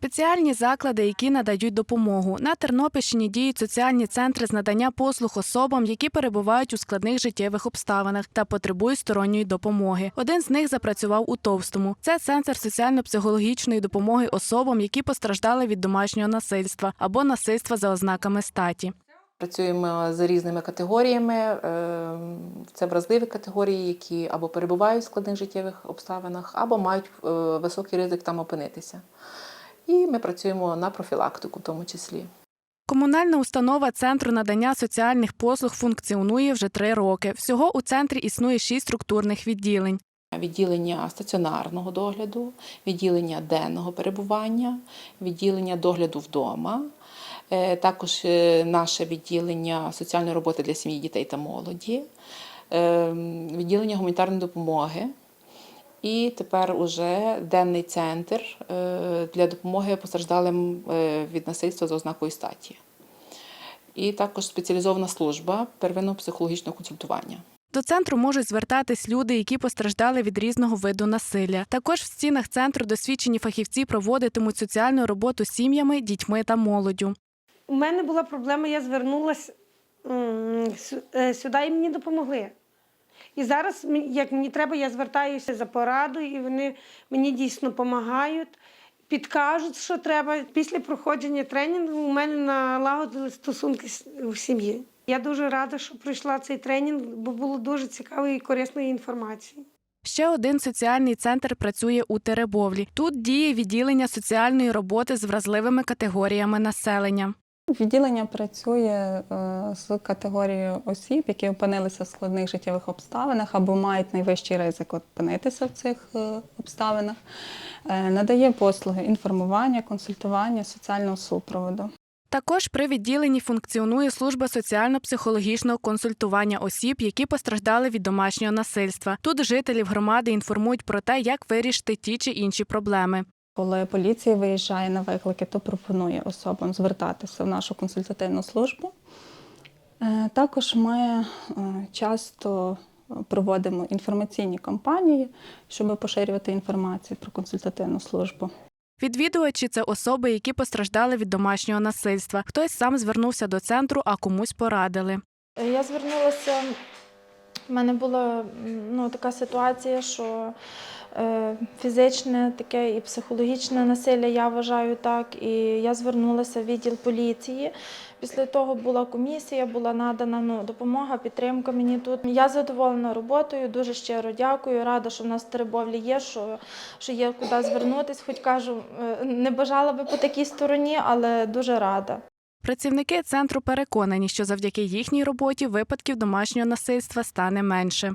Спеціальні заклади, які надають допомогу. На Тернопільщині діють соціальні центри з надання послуг особам, які перебувають у складних життєвих обставинах та потребують сторонньої допомоги. Один з них запрацював у Товстому. Це центр соціально-психологічної допомоги особам, які постраждали від домашнього насильства або насильства за ознаками статі. Працюємо з різними категоріями. Е, Це вразливі категорії, які або перебувають в складних життєвих обставинах, або мають е, високий ризик там опинитися. І ми працюємо на профілактику в тому числі. Комунальна установа центру надання соціальних послуг функціонує вже три роки. Всього у центрі існує шість структурних відділень. Відділення стаціонарного догляду, відділення денного перебування, відділення догляду вдома, е, також е, наше відділення соціальної роботи для сім'ї, дітей та молоді, е, відділення гуманітарної допомоги. І тепер уже денний центр е, для допомоги постраждалим е, від насильства за ознакою статі. І також спеціалізована служба первинного психологічного консультування. До центру можуть звертатись люди, які постраждали від різного виду насилля. Також в стінах центру досвідчені фахівці проводитимуть соціальну роботу з сім'ями, дітьми та молоддю. У мене була проблема, я звернулася сюди і мені допомогли. І зараз, як мені треба, я звертаюся за порадою, і вони мені дійсно допомагають, підкажуть, що треба. Після проходження тренінгу у мене налагодили стосунки в сім'ї. Я дуже рада, що пройшла цей тренінг, бо було дуже цікавої і корисної інформації. Ще один соціальний центр працює у Теребовлі. Тут діє відділення соціальної роботи з вразливими категоріями населення. Відділення працює е, з категорією осіб, які опинилися в складних життєвих обставинах або мають найвищий ризик опинитися в цих е, обставинах. Е, Надає послуги інформування, консультування, соціального супроводу. Також при відділенні функціонує служба соціально-психологічного консультування осіб, які постраждали від домашнього насильства. Тут жителів громади інформують про те, як вирішити ті чи інші проблеми. Коли поліція виїжджає на виклики, то пропонує особам звертатися в нашу консультативну службу. Е, Також ми е, часто проводимо інформаційні кампанії, щоб поширювати інформацію про консультативну службу. Відвідувачі це особи, які постраждали від домашнього насильства. Хтось сам звернувся до центру, а комусь порадили. Я звернулася. У мене була ну, така ситуація, що е, фізичне таке і психологічне насилля, я вважаю так. І я звернулася в відділ поліції. Після того була комісія, була надана ну, допомога, підтримка мені тут. Я задоволена роботою, дуже щиро дякую. Рада, що в нас в Теребовлі є, що, що є куди звернутися. Хоч кажу, е, не бажала би по такій стороні, але дуже рада. Працівники центру переконані, що завдяки їхній роботі випадків домашнього насильства стане менше.